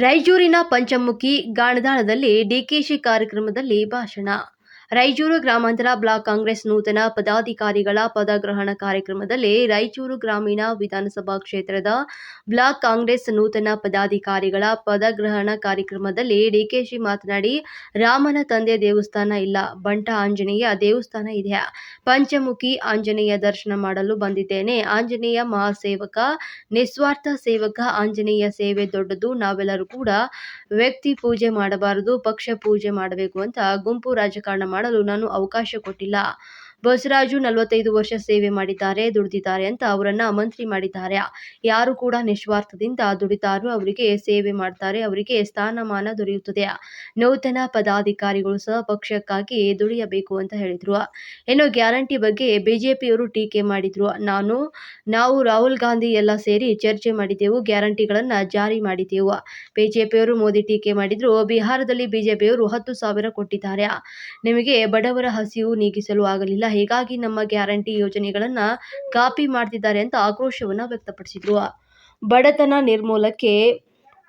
ರಾಯಚೂರಿನ ಪಂಚಮುಖಿ ಗಾಣದಾಳದಲ್ಲಿ ಡಿಕೆಶಿ ಕಾರ್ಯಕ್ರಮದಲ್ಲಿ ಭಾಷಣ ರಾಯಚೂರು ಗ್ರಾಮಾಂತರ ಬ್ಲಾಕ್ ಕಾಂಗ್ರೆಸ್ ನೂತನ ಪದಾಧಿಕಾರಿಗಳ ಪದಗ್ರಹಣ ಕಾರ್ಯಕ್ರಮದಲ್ಲಿ ರಾಯಚೂರು ಗ್ರಾಮೀಣ ವಿಧಾನಸಭಾ ಕ್ಷೇತ್ರದ ಬ್ಲಾಕ್ ಕಾಂಗ್ರೆಸ್ ನೂತನ ಪದಾಧಿಕಾರಿಗಳ ಪದಗ್ರಹಣ ಕಾರ್ಯಕ್ರಮದಲ್ಲಿ ಡಿಕೆಶಿ ಮಾತನಾಡಿ, ರಾಮನ ತಂದೆ ದೇವಸ್ಥಾನ ಇಲ್ಲ, ಬಂಟ ಆಂಜನೇಯ ದೇವಸ್ಥಾನ ಇದೆ. ಪಂಚಮುಖಿ ಆಂಜನೇಯ ದರ್ಶನ ಮಾಡಲು ಬಂದಿದ್ದೇನೆ. ಆಂಜನೇಯ ಮಹಾಸೇವಕ, ನಿಸ್ವಾರ್ಥ ಸೇವಕ, ಆಂಜನೇಯ ಸೇವೆ ದೊಡ್ಡದು. ನಾವೆಲ್ಲರೂ ಕೂಡ ವ್ಯಕ್ತಿ ಪೂಜೆ ಮಾಡಬಾರದು, ಪಕ್ಷ ಪೂಜೆ ಮಾಡಬೇಕು ಅಂತ ಗುಂಪು ರಾಜಕಾರಣ ಮಾಡಲು ನಾನು ಅವಕಾಶ ಕೊಟ್ಟಿಲ್ಲ. ಬಸವರಾಜು ನಲವತ್ತೈದು ವರ್ಷ ಸೇವೆ ಮಾಡಿದ್ದಾರೆ, ದುಡಿದಿದ್ದಾರೆ ಅಂತ ಅವರನ್ನ ಮಂತ್ರಿ ಮಾಡಿದ್ದಾರೆ. ಯಾರು ಕೂಡ ನಿಸ್ವಾರ್ಥದಿಂದ ದುಡಿತಾರೋ ಅವರಿಗೆ ಸೇವೆ ಮಾಡ್ತಾರೆ, ಅವರಿಗೆ ಸ್ಥಾನಮಾನ ದೊರೆಯುತ್ತದೆ. ನೂತನ ಪದಾಧಿಕಾರಿಗಳು ಸಹ ಪಕ್ಷಕ್ಕಾಗಿ ದುಡಿಯಬೇಕು ಅಂತ ಹೇಳಿದ್ರು. ಇನ್ನು ಗ್ಯಾರಂಟಿ ಬಗ್ಗೆ ಬಿಜೆಪಿಯವರು ಟೀಕೆ ಮಾಡಿದ್ರು. ನಾನು, ನಾವು ರಾಹುಲ್ ಗಾಂಧಿ ಎಲ್ಲ ಸೇರಿ ಚರ್ಚೆ ಮಾಡಿದ್ದೆವು ಗ್ಯಾರಂಟಿಗಳನ್ನ ಜಾರಿ ಮಾಡಿದ್ದೆವು ಬಿಜೆಪಿಯವರು ಮೋದಿ ಟೀಕೆ ಮಾಡಿದ್ರು. ಬಿಹಾರದಲ್ಲಿ ಬಿಜೆಪಿಯವರು ಹತ್ತು ಸಾವಿರ ಕೊಟ್ಟಿದ್ದಾರೆ. ನಿಮಗೆ ಬಡವರ ಹಸಿವು ನೀಗಿಸಲು ಆಗಲಿಲ್ಲ. ಹೀಗಾಗಿ ನಮ್ಮ ಗ್ಯಾರಂಟಿ ಯೋಜನೆಗಳನ್ನು ಕಾಪಿ ಮಾಡ್ತಿದ್ದಾರೆ ಅಂತ ಆಕ್ರೋಶವನ್ನ ವ್ಯಕ್ತಪಡಿಸಿದ್ರು. ಬಡತನ ನಿರ್ಮೂಲಕ್ಕೆ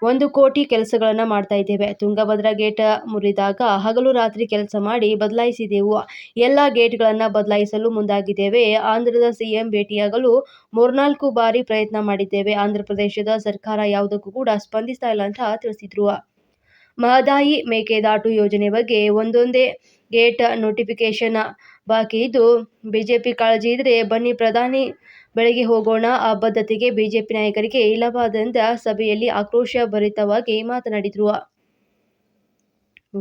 ಒಂದು ಕೋಟಿ ಕೆಲಸಗಳನ್ನು ಮಾಡ್ತಾ ಇದ್ದೇವೆ. ತುಂಗಭದ್ರಾ ಗೇಟ್ ಮುರಿದಾಗ ಹಗಲು ರಾತ್ರಿ ಕೆಲಸ ಮಾಡಿ ಬದಲಾಯಿಸಿದೆವು. ಎಲ್ಲ ಗೇಟ್ಗಳನ್ನು ಬದಲಾಯಿಸಲು ಮುಂದಾಗಿದ್ದೇವೆ. ಆಂಧ್ರದ ಸಿಎಂ ಭೇಟಿಯಾಗಲು ಮೂರ್ನಾಲ್ಕು ಬಾರಿ ಪ್ರಯತ್ನ ಮಾಡಿದ್ದೇವೆ. ಆಂಧ್ರ ಪ್ರದೇಶದ ಸರ್ಕಾರ ಯಾವುದಕ್ಕೂ ಕೂಡ ಸ್ಪಂದಿಸ್ತಾ ಇಲ್ಲ ಅಂತ ತಿಳಿಸಿದ್ರು. ಮಹದಾಯಿ ಮೇಕೆದಾಟು ಯೋಜನೆ ಬಗ್ಗೆ ಒಂದೊಂದೇ ಗೇಟ್ ನೋಟಿಫಿಕೇಶನ್ ಬಾಕಿ ಇದ್ದು, ಬಿಜೆಪಿ ಕಾಳಜಿ ಇದ್ರೆ ಬನ್ನಿ ಪ್ರಧಾನಿ ಬೆಳಗ್ಗೆ ಹೋಗೋಣ. ಆ ಬದ್ಧತೆಗೆ ಬಿಜೆಪಿ ನಾಯಕರಿಗೆ ಇಲ್ಲವಾದ್ದರಿಂದ ಸಭೆಯಲ್ಲಿ ಆಕ್ರೋಶ ಭರಿತವಾಗಿ ಮಾತನಾಡಿದ್ರು.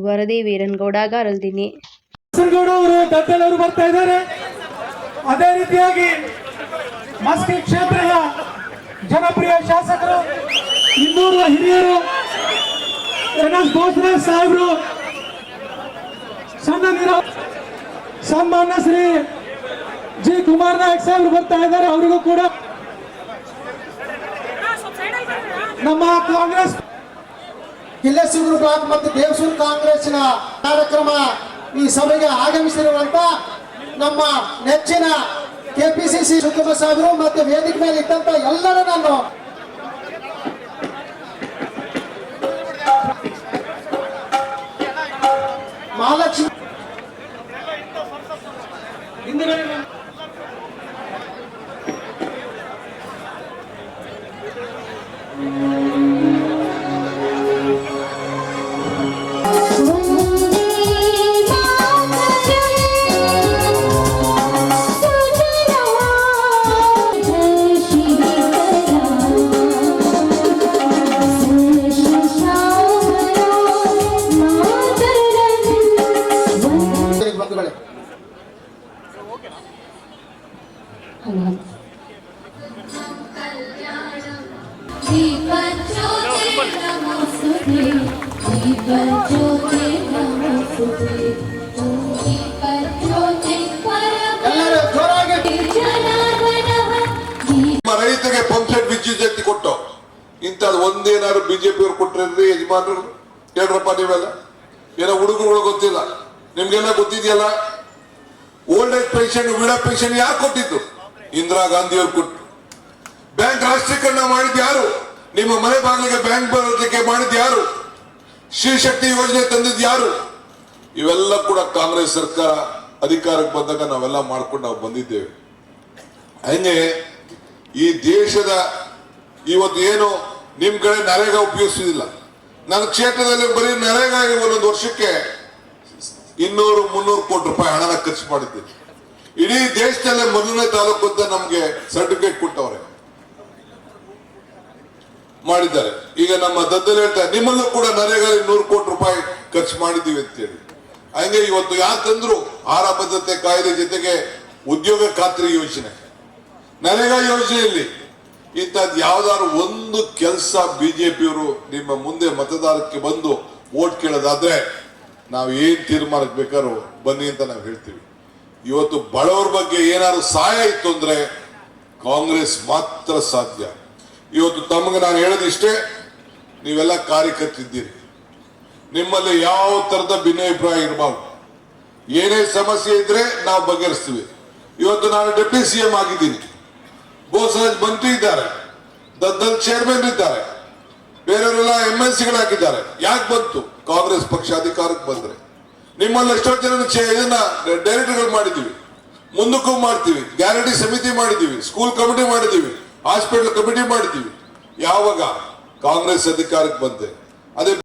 ವರದಿ ವೀರನ್ಗೌಡ, ಗಾರಲ್ದಿನಿ. ಬರ್ತಾ ಇದ್ದಾರೆ. ಅದೇ ರೀತಿಯಾಗಿ ಮಸ್ಕಿ ಕ್ಷೇತ್ರದ ಜನಪ್ರಿಯ ಶಾಸಕರು, ಇನ್ನೂರು ಹಿರಿಯರು, ಎನ್ ಎಸ್ ಸಾಹೇಬರು, ಸಣ್ಣ ನೀರ ಸನ್ಮಾನ್ಯ ಶ್ರೀ ಜಿ ಕುಮಾರ್ ನಾಯಕ್ ಸಾಹೇಬರು ಬರ್ತಾ ಇದ್ದಾರೆ, ಅವರಿಗೂ ಕೂಡ. ನಮ್ಮ ಕಾಂಗ್ರೆಸ್ ಕಿಲ್ಲೆಸೂರು ಬ್ಲಾಕ್ ಮತ್ತು ದೇವಸೂರು ಕಾಂಗ್ರೆಸ್ನ ಕಾರ್ಯಕ್ರಮ ಈ ಸಭೆಗೆ ಆಗಮಿಸಿರುವಂತ ನಮ್ಮ ನೆಚ್ಚಿನ ಕೆಪಿಸಿಸಿ ಶಿವಕುಮಾರ್ ಸಾಹೇಬರು ಮತ್ತು ವೇದಿಕೆ ಮೇಲೆ ಇದ್ದಂತ ಎಲ್ಲರೂ ನಾನು ಮಹಾಲಕ್ಷ್ಮಿ ರೈತರಿಗೆ ಪಂಪ್ ಸೆಟ್ ವಿದ್ಯುತ್ ಶಕ್ತಿ ಕೊಟ್ಟು, ಇಂಥದ್ದು ಒಂದೇನಾದ್ರು ಬಿಜೆಪಿ ಅವ್ರು ಕೊಟ್ಟಿರ್ರಿ ಯಜಮಾನರು? ಹೇಳ್ರಪ್ಪ ನೀವೆಲ್ಲ. ಏನೋ ಹುಡುಗರುಗಳು ಗೊತ್ತಿಲ್ಲ. ನಿಮ್ಗೆಲ್ಲ ಗೊತ್ತಿದೆಯಲ್ಲ? Old age pension widow pension ಕೊಟ್ಟಿದ್ದು? ಇಂದಿರಾ ಗಾಂಧಿ ಅವ್ರು ಕೊಟ್ಟು ಬ್ಯಾಂಕ್ ರಾಷ್ಟ್ರೀಕರಣ ಮಾಡಿದ ಯಾರು? ನಿಮ್ಮ ಮನೆ ಬಾಗಿಲಿಗೆ ಬ್ಯಾಂಕ್ ಬರೋದಕ್ಕೆ ಮಾಡಿದ ಯಾರು? ಶ್ರೀ ಶಕ್ತಿ ಯೋಜನೆ ತಂದಿದ್ ಯಾರು? ಇವೆಲ್ಲ ಕೂಡ ಕಾಂಗ್ರೆಸ್ ಸರ್ಕಾರ ಅಧಿಕಾರಕ್ಕೆ ಬಂದಾಗ ನಾವೆಲ್ಲ ಮಾಡ್ಕೊಂಡು ನಾವು ಬಂದಿದ್ದೇವೆ. ಹಂಗೆ ಈ ದೇಶದ ಇವತ್ತು ಏನು ನಿಮ್ ಕಡೆ ನರೇಗಾ ಉಪಯೋಗಿಸುವುದಿಲ್ಲ ನನ್ನ ಕ್ಷೇತ್ರದಲ್ಲಿ ಬರೀ ನರೇಗಾ ಒಂದೊಂದು ವರ್ಷಕ್ಕೆ ಇನ್ನೂರು, ಮುನ್ನೂರು ಕೋಟಿ ರೂಪಾಯಿ ಹಣನ ಖರ್ಚು ಮಾಡಿದ್ದೀನಿ. ಇಡೀ ದೇಶದಲ್ಲೇ ಮೊದಲನೇ ತಾಲೂಕು ಅಂತ ನಮ್ಗೆ ಸರ್ಟಿಫಿಕೇಟ್ ಕೊಟ್ಟವ್ರೆ. ಮಾಡಿದ್ದಾರೆ. ಈಗ ನಮ್ಮ ದದ್ದಲ್ಲಿ ಹೇಳ್ತಾರೆ ನಿಮ್ಮಲ್ಲೂ ಕೂಡ ನರೇಗಾಲಿ ನೂರು ಕೋಟಿ ರೂಪಾಯಿ ಖರ್ಚು ಮಾಡಿದ್ದೀವಿ ಅಂತೇಳಿ. ಹಂಗೆ ಇವತ್ತು ಯಾಕಂದ್ರು ಆಹಾರ ಭದ್ರತೆ ಕಾಯ್ದೆ ಜೊತೆಗೆ ಉದ್ಯೋಗ ಖಾತ್ರಿ ಯೋಜನೆ. ನರೇಗಾ ಯೋಜನೆಯಲ್ಲಿ ಇಂಥದ್ದು ಯಾವ್ದಾದ್ರು ಒಂದು ಕೆಲಸ ಬಿಜೆಪಿಯವರು ನಿಮ್ಮ ಮುಂದೆ ಮತದಾರಕ್ಕೆ ಬಂದು ವೋಟ್ ಕೇಳೋದಾದ್ರೆ ನಾವು ಏನ್ ತೀರ್ಮಾನಕ್ಕೆ ಬೇಕಾದ್ರು ಬನ್ನಿ ಅಂತ ನಾವು ಹೇಳ್ತೀವಿ. ಇವತ್ತು ಬಡವರ ಬಗ್ಗೆ ಏನಾದ್ರು ಸಹಾಯ ಇತ್ತು ಅಂದ್ರೆ ಕಾಂಗ್ರೆಸ್ ಮಾತ್ರ ಸಾಧ್ಯ. ಇವತ್ತು ತಮಗೆ ನಾನು ಹೇಳದಿಷ್ಟೇ, ನೀವೆಲ್ಲ ಕಾರ್ಯಕರ್ತಿದ್ದೀರಿ. ನಿಮ್ಮಲ್ಲಿ ಯಾವ ತರದ ಭಿನ್ನಾಭಿಪ್ರಾಯ ಇರಬಾರ್ದು. ಏನೇ ಸಮಸ್ಯೆ ಇದ್ರೆ ನಾವು ಬಗೆಹರಿಸ್ತೀವಿ. ಇವತ್ತು ನಾನು ಡೆಪ್ಯೂಟಿ ಸಿ ಎಂ ಆಗಿದ್ದೀನಿ. ಬೋಸರಾಜ್ ಮಂತ್ರಿ ಇದ್ದಾರೆ. ದದ್ದಲ್ ಚೇರ್ಮನ್ ಇದ್ದಾರೆ. ಬೇರೆಯವರೆಲ್ಲ ಎಂ ಎಲ್ ಸಿಗಳು ಹಾಕಿದ್ದಾರೆ ಯಾಕೆ ಬಂತು? ಕಾಂಗ್ರೆಸ್ ಪಕ್ಷ ಅಧಿಕಾರಕ್ಕೆ ಬಂದ್ರೆ. ನಿಮ್ಮಲ್ಲಿ ಎಷ್ಟೋ ಜನ ಇದನ್ನ ಡೈರೆಕ್ಟರ್ಗಳು ಮಾಡಿದ್ದೀವಿ. ಮುಂದಕ್ಕೂ ಮಾಡ್ತೀವಿ. ಗ್ಯಾರಂಟಿ ಸಮಿತಿ ಮಾಡಿದ್ದೀವಿ. ಸ್ಕೂಲ್ ಕಮಿಟಿ ಮಾಡಿದ್ದೀವಿ. ಹಾಸ್ಪಿಟಲ್ ಕಮಿಟಿ ಮಾಡಿದ್ದೀವಿ. ಯಾವಾಗ? ಕಾಂಗ್ರೆಸ್ ಅಧಿಕಾರಕ್ಕೆ ಬಂದೆ. ಅದೇ